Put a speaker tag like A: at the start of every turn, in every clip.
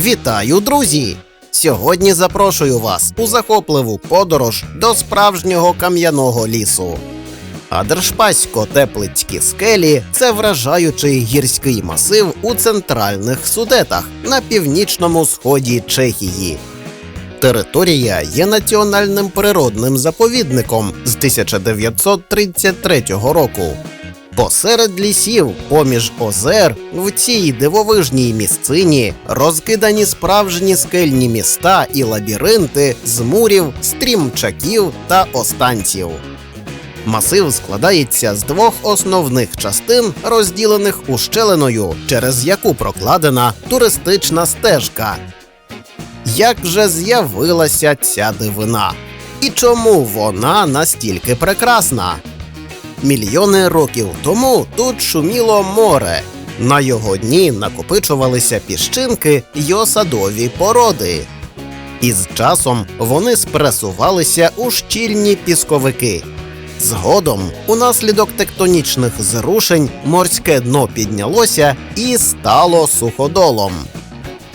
A: Вітаю, друзі! Сьогодні запрошую вас у захопливу подорож до справжнього кам'яного лісу. Адершпасько-теплицькі скелі це вражаючий гірський масив у центральних судетах на північному сході Чехії. Територія є національним природним заповідником з 1933 року. Посеред лісів, поміж озер, в цій дивовижній місцині розкидані справжні скельні міста і лабіринти з мурів, стрімчаків та останців. Масив складається з двох основних частин, розділених ущелиною, через яку прокладена туристична стежка. Як же з'явилася ця дивина? І чому вона настільки прекрасна? Мільйони років тому тут шуміло море. На його дні накопичувалися піщинки й осадові породи. Із часом вони спресувалися у щільні пісковики. Згодом, унаслідок тектонічних зрушень, морське дно піднялося і стало суходолом.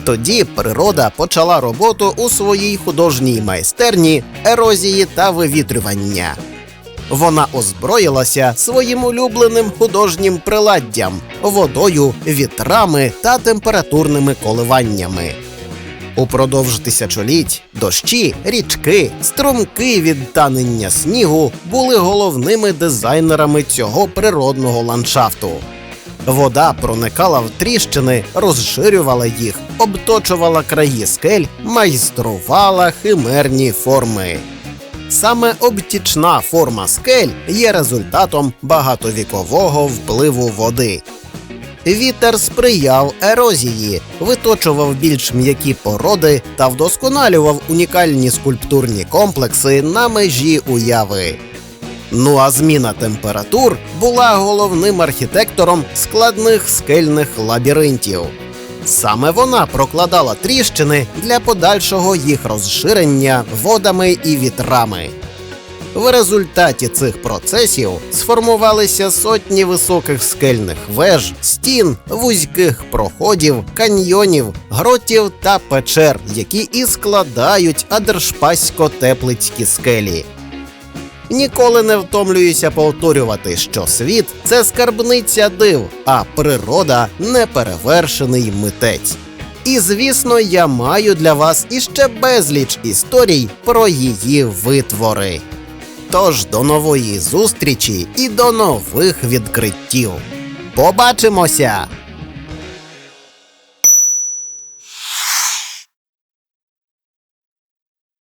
A: Тоді природа почала роботу у своїй художній майстерні ерозії та вивітрювання. Вона озброїлася своїм улюбленим художнім приладдям водою, вітрами та температурними коливаннями. Упродовж тисячоліть дощі, річки, струмки від танення снігу були головними дизайнерами цього природного ландшафту. Вода проникала в тріщини, розширювала їх, обточувала краї скель, майструвала химерні форми. Саме обтічна форма скель є результатом багатовікового впливу води. Вітер сприяв ерозії, виточував більш м'які породи та вдосконалював унікальні скульптурні комплекси на межі уяви. Ну а зміна температур була головним архітектором складних скельних лабіринтів. Саме вона прокладала тріщини для подальшого їх розширення водами і вітрами. В результаті цих процесів сформувалися сотні високих скельних веж, стін, вузьких проходів, каньйонів, гротів та печер, які і складають адершпасько-теплицькі скелі. Ніколи не втомлююся повторювати, що світ це скарбниця див, а природа неперевершений митець. І звісно, я маю для вас іще безліч історій про її витвори. Тож до нової зустрічі і до нових відкриттів. Побачимося!